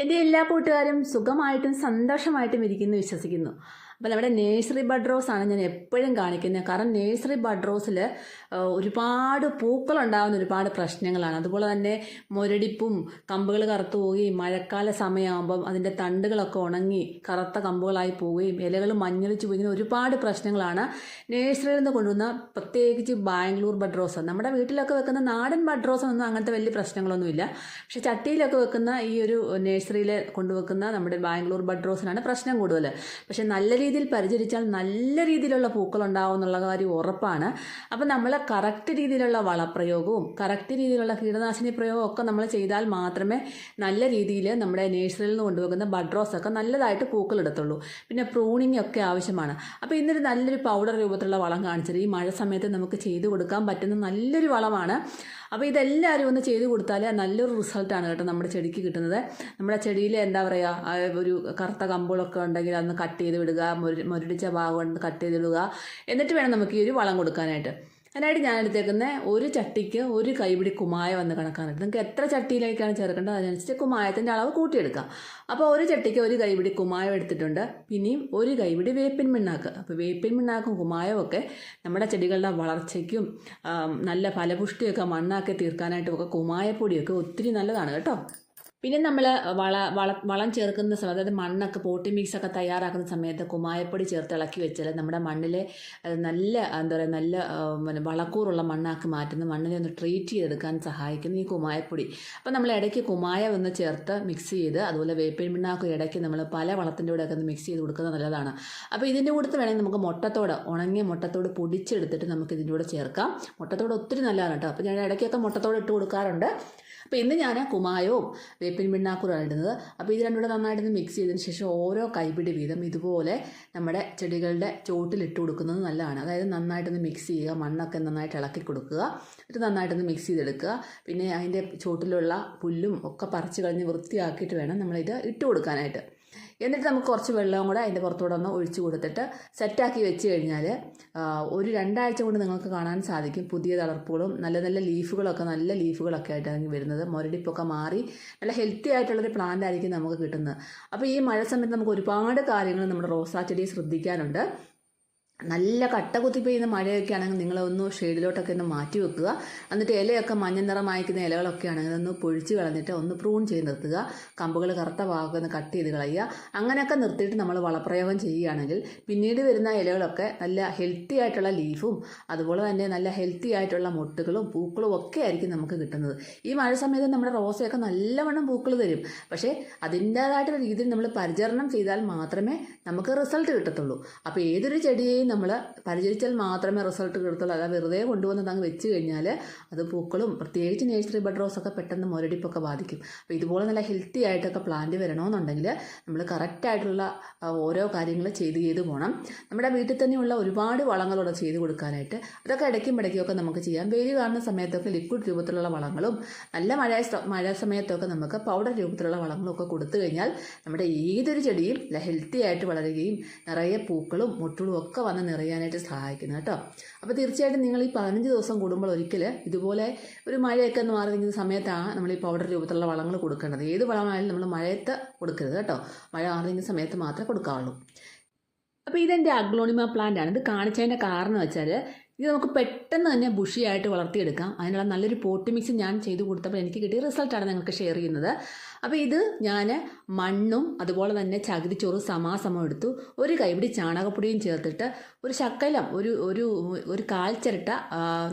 എന്റെ എല്ലാ കൂട്ടുകാരും സുഖമായിട്ടും സന്തോഷമായിട്ടും ഇരിക്കുന്നു വിശ്വസിക്കുന്നു. അപ്പോൾ നമ്മുടെ നേഴ്സറി ബഡ് റോസ് ആണ് ഞാൻ എപ്പോഴും കാണിക്കുന്നത്. കാരണം നേഴ്സറി ബഡ് റോസിൽ ഒരുപാട് പൂക്കളുണ്ടാകുന്ന ഒരുപാട് പ്രശ്നങ്ങളാണ്. അതുപോലെ തന്നെ മുരടിപ്പും കമ്പുകൾ കറുത്തു പോവുകയും മഴക്കാല സമയമാകുമ്പം അതിന്റെ തണ്ടുകളൊക്കെ ഉണങ്ങി കറുത്ത കമ്പുകളായി പോവുകയും ഇലകൾ മഞ്ഞളിച്ച് പോയി ഒരുപാട് പ്രശ്നങ്ങളാണ് നേഴ്സറിയിൽ നിന്ന് കൊണ്ടുവന്ന പ്രത്യേകിച്ച് ബാംഗ്ലൂർ ബഡ് റോസ് നമ്മുടെ വീട്ടിലൊക്കെ വെക്കുന്ന നാടൻ ബഡ് റോസ് ഒന്നും അങ്ങനത്തെ വലിയ പ്രശ്നങ്ങളൊന്നുമില്ല. പക്ഷേ ചട്ടിയിലൊക്കെ വെക്കുന്ന ഈ ഒരു നേഴ്സറിയിൽ കൊണ്ടുവെക്കുന്ന നമ്മുടെ ബാംഗ്ലൂർ ബഡ് റോസിനാണ് പ്രശ്നം കൂടുതൽ പക്ഷേ നല്ല പരിചരിച്ചാൽ നല്ല രീതിയിലുള്ള പൂക്കൾ ഉണ്ടാവും എന്നുള്ള കാര്യം ഉറപ്പാണ്. അപ്പം നമ്മൾ കറക്റ്റ് രീതിയിലുള്ള വളപ്രയോഗവും കറക്റ്റ് രീതിയിലുള്ള കീടനാശിനി പ്രയോഗവും ഒക്കെ നമ്മൾ ചെയ്താൽ മാത്രമേ നല്ല രീതിയിൽ നമ്മുടെ നേഴ്സറിയിൽ നിന്ന് കൊണ്ടുപോകുന്ന ബഡ് റോസ് ഒക്കെ നല്ലതായിട്ട് പൂക്കൾ പൂക്കളെടുത്തുള്ളൂ പിന്നെ പ്രൂണിങ് ഒക്കെ ആവശ്യമാണ്. അപ്പോൾ ഇന്നൊരു നല്ലൊരു പൗഡർ രൂപത്തിലുള്ള വളം കാണിച്ചത്. ഈ മഴ സമയത്ത് നമുക്ക് ചെയ്തു കൊടുക്കാൻ പറ്റുന്ന നല്ലൊരു വളമാണ്. അപ്പോൾ ഇതെല്ലാവരും ഒന്ന് ചെയ്തു കൊടുത്താൽ നല്ലൊരു റിസൾട്ടാണ് കേട്ടോ നമ്മുടെ ചെടിക്ക് കിട്ടുന്നത്. നമ്മുടെ ചെടിയിൽ എന്താ പറയുക ഒരു കറുത്ത കമ്പുകളൊക്കെ ഉണ്ടെങ്കിൽ അതൊന്ന് കട്ട് ചെയ്ത് വിടുക മുര മുരടിച്ച ഭാഗം കട്ട് ചെയ്തിടുക. എന്നിട്ട് വേണം നമുക്ക് ഈ ഒരു വളം കൊടുക്കാനായിട്ട്. അതിനായിട്ട് ഞാൻ എടുത്തേക്കുന്ന ഒരു ചട്ടിക്ക് ഒരു കൈപിടി കുമായ വന്ന് കണക്കാനായിട്ട് നിങ്ങൾക്ക് എത്ര ചട്ടിയിലേക്കാണ് ചേർക്കേണ്ടത് അതിനനുസരിച്ച് കുമായത്തിന്റെ അളവ് കൂട്ടിയെടുക്കാം. അപ്പോൾ ഒരു ചട്ടിക്ക് ഒരു കൈപിടി കുമായം എടുത്തിട്ടുണ്ട്. പിന്നെയും ഒരു കൈപിടി വേപ്പിൻ പിണ്ണാക്ക്. അപ്പോൾ വേപ്പിൻ പിണ്ണാക്കും കുമായവും ഒക്കെ നമ്മുടെ ചെടികളുടെ വളർച്ചയ്ക്കും നല്ല ഫലപുഷ്ടിയൊക്കെ മണ്ണാക്കി തീർക്കാനായിട്ടും ഒക്കെ കുമായപ്പൊടിയൊക്കെ ഒത്തിരി നല്ലതാണ് കേട്ടോ. പിന്നെ നമ്മൾ വള വള വളം ചേർക്കുന്ന സമയത്ത് അതായത് മണ്ണൊക്കെ പോട്ടി മിക്സ് ഒക്കെ തയ്യാറാക്കുന്ന സമയത്ത് കുമായപ്പൊടി ചേർത്ത് ഇളക്കി വെച്ചാൽ നമ്മുടെ മണ്ണിലെ നല്ല എന്താ പറയുക നല്ല വളക്കൂറുള്ള മണ്ണാക്കി മാറ്റുന്ന മണ്ണിനെ ഒന്ന് ട്രീറ്റ് ചെയ്തെടുക്കാൻ സഹായിക്കുന്ന ഈ കുമായപ്പൊടി അപ്പോൾ നമ്മൾ ഇടയ്ക്ക് കുമായ ഒന്ന് ചേർത്ത് മിക്സ് ചെയ്ത് അതുപോലെ വേപ്പിൻ പിണ്ണാക്കും ഇടയ്ക്ക് നമ്മൾ പല വളത്തിന്റെ കൂടെ ഒക്കെ ഒന്ന് മിക്സ് ചെയ്ത് കൊടുക്കുന്നത് നല്ലതാണ്. അപ്പോൾ ഇതിന്റെ കൂടെ വേണമെങ്കിൽ നമുക്ക് മുട്ടത്തോട് ഉണങ്ങിയ മുട്ടത്തോട് പൊടിച്ചെടുത്തിട്ട് നമുക്ക് ഇതിന്റെ കൂടെ ചേർക്കാം. മുട്ടത്തോട് ഒത്തിരി നല്ലതാണ് കേട്ടോ. അപ്പോൾ ഞാൻ ഇടയ്ക്കൊക്കെ മുട്ടത്തോട് ഇട്ട് കൊടുക്കാറുണ്ട്. അപ്പോൾ ഇന്ന് ഞാൻ കുമായവും വേപ്പിൻ പിണ്ണാക്കുറാണ് ഇടുന്നത്. അപ്പോൾ ഇത് രണ്ടുകൂടെ നന്നായിട്ടൊന്ന് മിക്സ് ചെയ്തതിന് ശേഷം ഓരോ കൈപിടി വീതം ഇതുപോലെ നമ്മുടെ ചെടികളുടെ ചോട്ടിൽ ഇട്ട് കൊടുക്കുന്നത് നല്ലതാണ്. അതായത് നന്നായിട്ടൊന്ന് മിക്സ് ചെയ്യുക മണ്ണൊക്കെ നന്നായിട്ട് ഇളക്കി കൊടുക്കുക. എന്നിട്ട് നന്നായിട്ടൊന്ന് മിക്സ് ചെയ്തെടുക്കുക. പിന്നെ അതിന്റെ ചോട്ടിലുള്ള പുല്ലും ഒക്കെ പറിച്ച് കളഞ്ഞ് വൃത്തിയാക്കിയിട്ട് വേണം നമ്മളിത് ഇട്ട് കൊടുക്കാനായിട്ട്. എന്നിട്ട് നമുക്ക് കുറച്ച് വെള്ളവും കൂടെ അതിന്റെ പുറത്തൂടെ ഒന്ന് ഒഴിച്ച് കൊടുത്തിട്ട് സെറ്റാക്കി വെച്ച് കഴിഞ്ഞാൽ ഒരു രണ്ടാഴ്ച കൊണ്ട് നിങ്ങൾക്ക് കാണാൻ സാധിക്കും പുതിയ തളർപ്പുകളും നല്ല നല്ല ലീഫുകളൊക്കെ നല്ല ലീഫുകളൊക്കെ ആയിട്ടാണ് വരുന്നത്. മുരടിപ്പൊക്കെ മാറി നല്ല ഹെൽത്തി ആയിട്ടുള്ളൊരു പ്ലാന്റ് ആയിരിക്കും നമുക്ക് കിട്ടുന്നത്. അപ്പോൾ ഈ മഴ സമയത്ത് നമുക്ക് ഒരുപാട് കാര്യങ്ങൾ നമ്മുടെ റോസാ ചെടിയെ ശ്രദ്ധിക്കാനുണ്ട്. നല്ല കട്ട കുത്തി പെയ്യുന്ന മഴയൊക്കെ ആണെങ്കിൽ നിങ്ങളൊന്ന് ഷെയ്ഡിലോട്ടൊക്കെ ഒന്ന് മാറ്റി വെക്കുക. എന്നിട്ട് ഇലയൊക്കെ മഞ്ഞ നിറമായിക്കുന്ന ഇലകളൊക്കെ ആണെങ്കിൽ ഒന്ന് പൊഴിച്ച് കളഞ്ഞിട്ട് ഒന്ന് പ്രൂൺ ചെയ്ത് നിർത്തുക. കമ്പുകൾ കറുത്ത ഭാഗമൊക്കെ ഒന്ന് കട്ട് ചെയ്ത് കളയുക. അങ്ങനെയൊക്കെ നിർത്തിയിട്ട് നമ്മൾ വളപ്രയോഗം ചെയ്യുകയാണെങ്കിൽ പിന്നീട് വരുന്ന ഇലകളൊക്കെ നല്ല ഹെൽത്തി ആയിട്ടുള്ള ലീഫും അതുപോലെ തന്നെ നല്ല ഹെൽത്തി ആയിട്ടുള്ള മുട്ടുകളും പൂക്കളും ഒക്കെ ആയിരിക്കും നമുക്ക് കിട്ടുന്നത്. ഈ മഴ സമയത്ത് നമ്മുടെ റോസയൊക്കെ നല്ലവണ്ണം പൂക്കൾ തരും. പക്ഷേ അതിന്റേതായിട്ടുള്ള രീതിയിൽ നമ്മൾ പരിചരണം ചെയ്താൽ മാത്രമേ നമുക്ക് റിസൾട്ട് കിട്ടത്തുള്ളൂ. അപ്പോൾ ഏതൊരു ചെടിയെയും നമ്മൾ പരിചരിച്ചാൽ മാത്രമേ റിസൾട്ട് കിട്ടത്തുള്ളൂ. അല്ല വെറുതെ കൊണ്ടുവന്ന് അങ്ങ് വെച്ച് കഴിഞ്ഞാൽ അത് പൂക്കളും പ്രത്യേകിച്ച് നേഴ്സറി ബഡ് റോസൊക്കെ പെട്ടെന്ന് മുരടിപ്പൊക്കെ ബാധിക്കും. അപ്പോൾ ഇതുപോലെ നല്ല ഹെൽത്തി ആയിട്ടൊക്കെ പ്ലാന്റ് വരണമെന്നുണ്ടെങ്കിൽ നമ്മൾ കറക്റ്റായിട്ടുള്ള ഓരോ കാര്യങ്ങൾ ചെയ്ത് ചെയ്ത് പോകണം നമ്മുടെ വീട്ടിൽ തന്നെയുള്ള ഒരുപാട് വളങ്ങളോടെ ചെയ്ത് കൊടുക്കാനായിട്ട് അതൊക്കെ ഇടയ്ക്കും ഇടയ്ക്കുമൊക്കെ നമുക്ക് ചെയ്യാം. വെയിൽ കാണുന്ന സമയത്തൊക്കെ ലിക്വിഡ് രൂപത്തിലുള്ള വളങ്ങളും നല്ല മഴ മഴ സമയത്തൊക്കെ നമുക്ക് പൗഡർ രൂപത്തിലുള്ള വളങ്ങളും ഒക്കെ കൊടുത്തു കഴിഞ്ഞാൽ നമ്മുടെ ഏതൊരു ചെടിയും ഹെൽത്തി ആയിട്ട് വളരുകയും നിറയെ പൂക്കളും മുട്ടുകളും ഒക്കെ വന്ന് നിറയാനായിട്ട് സഹായിക്കുന്നത് കേട്ടോ. അപ്പോൾ തീർച്ചയായിട്ടും നിങ്ങൾ ഈ പതിനഞ്ച് ദിവസം കൂടുമ്പോൾ ഒരിക്കൽ ഇതുപോലെ ഒരു മഴയൊക്കെ ഒന്ന് മാറി നിൽക്കുന്ന സമയത്താണ് നമ്മൾ ഈ പൗഡർ രൂപത്തിലുള്ള വളങ്ങൾ കൊടുക്കേണ്ടത്. ഏത് വളമായാലും നമ്മൾ മഴയത്ത് കൊടുക്കരുത് കേട്ടോ. മഴ മാറി നിൽക്കുന്ന സമയത്ത് മാത്രമേ കൊടുക്കാവുള്ളൂ. അപ്പോൾ ഇതെന്റെ അഗ്ലോണിമ പ്ലാന്റ് ആണ്. ഇത് കാണിച്ചതിന്റെ കാരണം വെച്ചാൽ ഇത് നമുക്ക് പെട്ടെന്ന് തന്നെ ബുഷിയായിട്ട് വളർത്തിയെടുക്കാം. അതിനുള്ള നല്ലൊരു പോട്ട് മിക്സ് ഞാൻ ചെയ്തു കൊടുത്തപ്പോൾ എനിക്ക് കിട്ടിയ റിസൾട്ടാണ് നിങ്ങൾക്ക് ഷെയർ ചെയ്യുന്നത്. അപ്പോൾ ഇത് ഞാൻ മണ്ണും അതുപോലെ തന്നെ ചകിരിച്ചോറും സമാസമം എടുത്തു. ഒരു കൈപിടി ചാണകപ്പൊടിയും ചേർത്തിട്ട് ഒരു ശക്കലം ഒരു ഒരു ഒരു കാൽ ചിരട്ട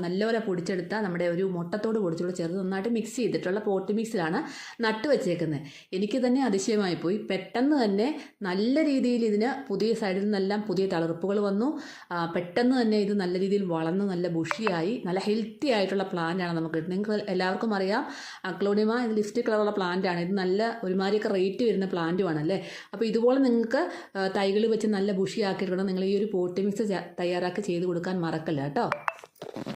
നല്ലപോലെ പൊടിച്ചെടുത്ത നമ്മുടെ ഒരു മുട്ടത്തോട് പൊടിച്ചോട് ചേർത്ത് നന്നായിട്ട് മിക്സ് ചെയ്തിട്ടുള്ള പോട്ട് മിക്സിലാണ് നട്ട് വെച്ചേക്കുന്നത് എനിക്ക് തന്നെ അതിശയമായി പോയി. പെട്ടെന്ന് തന്നെ നല്ല രീതിയിൽ ഇതിന് പുതിയ സൈഡിൽ നിന്നെല്ലാം പുതിയ തളർപ്പുകൾ വന്നു. പെട്ടെന്ന് തന്നെ ഇത് നല്ല രീതിയിൽ വളർന്ന് നല്ല ബുഷിയായി നല്ല ഹെൽത്തി ആയിട്ടുള്ള പ്ലാന്റാണ് നമുക്ക്. നിങ്ങൾക്ക് എല്ലാവർക്കും അറിയാം. അക്ലോണിമ ഇത് ലിഫ്റ്റ് കളറുള്ള പ്ലാന്റാണ് ഇത് നല്ല ഒരുമാതിരിയൊക്കെ റേറ്റ് വരുന്ന പ്ലാന്റുമാണ് അല്ലേ അപ്പോൾ ഇതുപോലെ നിങ്ങൾക്ക് തൈകൾ വെച്ച് നല്ല ബുഷിയാക്കിയിട്ട് നിങ്ങൾ ഈ ഒരു പോട്ടി തയ്യാറാക്കി ചെയ്ത് കൊടുക്കാൻ മറക്കല്ല കേട്ടോ.